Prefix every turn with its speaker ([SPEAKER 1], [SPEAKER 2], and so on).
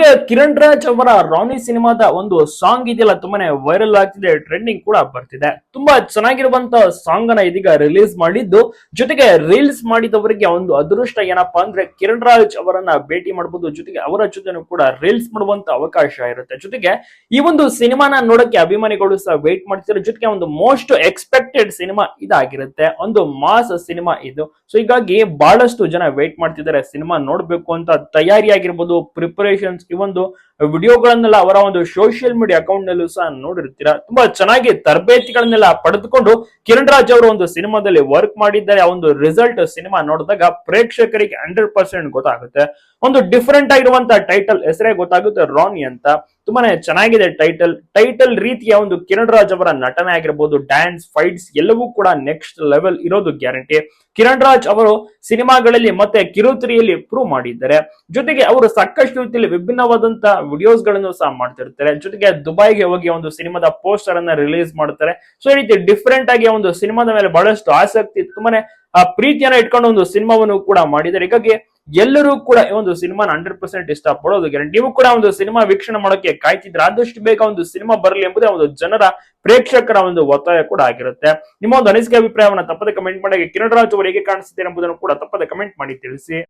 [SPEAKER 1] ಜೊತೆಗೆ ಕಿರಣ್ ರಾಜ್ ಅವರ ರಾನಿ ಸಿನಿಮಾದ ಒಂದು ಸಾಂಗ್ ಇದೆಯಲ್ಲ, ತುಂಬಾನೇ ವೈರಲ್ ಆಗ್ತಿದೆ ಟ್ರೆಂಡಿಂಗ್ ಕೂಡ ಬರ್ತಿದೆ. ತುಂಬಾ ಚೆನ್ನಾಗಿರುವಂತ ಸಾಂಗ್ ಅನ್ನ ಇದೀಗ ರಿಲೀಸ್ ಮಾಡಿದ್ದು. ಜೊತೆಗೆ ರೀಲ್ಸ್ ಮಾಡಿದವರಿಗೆ ಒಂದು ಅದೃಷ್ಟ ಏನಪ್ಪಾ ಅಂದ್ರೆ ಕಿರಣ್ ರಾಜ್ ಅವರನ್ನ ಭೇಟಿ ಮಾಡಬಹುದು ಜೊತೆಗೆ ಅವರ ಜೊತೆನೂ ಕೂಡ ರೀಲ್ಸ್ ಮಾಡುವಂತ ಅವಕಾಶ ಇರುತ್ತೆ. ಜೊತೆಗೆ ಈ ಒಂದು ಸಿನಿಮಾನ ನೋಡಕ್ಕೆ ಅಭಿಮಾನಿಗಳು ಸಹ ವೇಟ್ ಮಾಡ್ತಿದ್ದಾರೆ. ಜೊತೆಗೆ ಒಂದು ಮೋಸ್ಟ್ ಎಕ್ಸ್ಪೆಕ್ಟೆಡ್ ಸಿನಿಮಾ ಇದಾಗಿರುತ್ತೆ. ಒಂದು ಮಾಸ್ ಸಿನಿಮಾ ಇದು. ಸೊ ಹೀಗಾಗಿ ಬಹಳಷ್ಟು ಜನ ವೇಟ್ ಮಾಡ್ತಿದ್ದಾರೆ. ಸಿನಿಮಾ ನೋಡ್ಬೇಕು ಅಂತ ತಯಾರಿ ಆಗಿರ್ಬೋದು ಪ್ರಿಪರೇಷನ್ಸ್ ಈ ಒಂದು ವಿಡಿಯೋಗಳನ್ನೆಲ್ಲ ಅವರ ಒಂದು ಸೋಷಿಯಲ್ ಮೀಡಿಯಾ ಅಕೌಂಟ್ ನಲ್ಲೂ ಸಹ ನೋಡಿರ್ತೀರಾ. ತುಂಬಾ ಚೆನ್ನಾಗಿ ತರಬೇತಿಗಳನ್ನೆಲ್ಲ ಪಡೆದುಕೊಂಡು ಕಿರಣ್ ರಾಜ್ ಅವರು ಒಂದು ಸಿನಿಮಾದಲ್ಲಿ ವರ್ಕ್ ಮಾಡಿದ್ದಾರೆ. ಆ ಒಂದು ರಿಸಲ್ಟ್ ಸಿನಿಮಾ ನೋಡಿದಾಗ ಪ್ರೇಕ್ಷಕರಿಗೆ ಹಂಡ್ರೆಡ್ ಪರ್ಸೆಂಟ್ ಗೊತ್ತಾಗುತ್ತೆ. ಒಂದು ಡಿಫರೆಂಟ್ ಆಗಿರುವಂತಹ ಟೈಟಲ್ ಹೆಸರೇ ಗೊತ್ತಾಗುತ್ತೆ ರಾನಿ ಅಂತ. ತುಂಬಾನೇ ಚೆನ್ನಾಗಿದೆ ಟೈಟಲ್ ಟೈಟಲ್ ರೀತಿಯ ಒಂದು ಕಿರಣ್ ರಾಜ್ ಅವರ ನಟನೆ ಆಗಿರ್ಬೋದು ಡ್ಯಾನ್ಸ್ ಫೈಟ್ಸ್ ಎಲ್ಲವೂ ಕೂಡ ನೆಕ್ಸ್ಟ್ ಲೆವೆಲ್ ಇರೋದು ಗ್ಯಾರಂಟಿ ಕಿರಣ್ ರಾಜ್ ಅವರು ಸಿನಿಮಾಗಳಲ್ಲಿ ಮತ್ತೆ ಕಿರುತ್ರಿಯಲ್ಲಿ ಪ್ರೂವ್ ಮಾಡಿದ್ದಾರೆ. ಜೊತೆಗೆ ಅವರು ಸಾಕಷ್ಟು ರೀತಿಯಲ್ಲಿ ವಿಭಿನ್ನವಾದಂತಹ ವಿಡಿಯೋಸ್ಗಳನ್ನು ಸಹ ಮಾಡ್ತಿರ್ತಾರೆ. ಜೊತೆಗೆ ದುಬೈಗೆ ಹೋಗಿ ಒಂದು ಸಿನಿಮಾದ ಪೋಸ್ಟರ್ ಅನ್ನ ರಿಲೀಸ್ ಮಾಡ್ತಾರೆ. ಸೊ ಈ ರೀತಿ ಡಿಫ್ರೆಂಟ್ ಆಗಿ ಒಂದು ಸಿನಿಮಾದ ಮೇಲೆ ಬಹಳಷ್ಟು ಆಸಕ್ತಿ, ತುಂಬಾನೇ, ಆ, ಪ್ರೀತಿಯನ್ನ ಇಟ್ಕೊಂಡು ಒಂದು ಸಿನಿಮಾವನ್ನು ಕೂಡ ಮಾಡಿದ್ದಾರೆ. ಹೀಗಾಗಿ ಎಲ್ಲರೂ ಕೂಡ ಈ ಒಂದು ಸಿನಿಮಾನ ಹಂಡ್ರೆಡ್ ಪರ್ಸೆಂಟ್ ಇಷ್ಟ ಪಡೋದು ಗ್ಯಾರಂಟಿ ನೀವು ಕೂಡ ಒಂದು ಸಿನಿಮಾ ವೀಕ್ಷಣೆ ಮಾಡೋಕೆ ಕಾಯ್ತಿದ್ರೆ ಆದಷ್ಟು ಬೇಗ ಒಂದು ಸಿನಿಮಾ ಬರಲಿ ಎಂಬುದೇ ಒಂದು ಜನರ ಪ್ರೇಕ್ಷಕರ ಒಂದು ಒತ್ತಾಯ ಕೂಡ ಆಗಿರುತ್ತೆ. ನಿಮ್ಮ ಒಂದು ಅನಿಸಿಕೆ, ಅಭಿಪ್ರಾಯವನ್ನು ತಪ್ಪದೆ ಕಮೆಂಟ್ ಮಾಡಿ. ಕಿರಣ್ ರಾಜ್ ಅವರು ಹೇಗೆ ಕಾಣಿಸುತ್ತೆ ಎಂಬುದನ್ನು ಕೂಡ ತಪ್ಪದೆ ಕಮೆಂಟ್ ಮಾಡಿ ತಿಳಿಸಿ.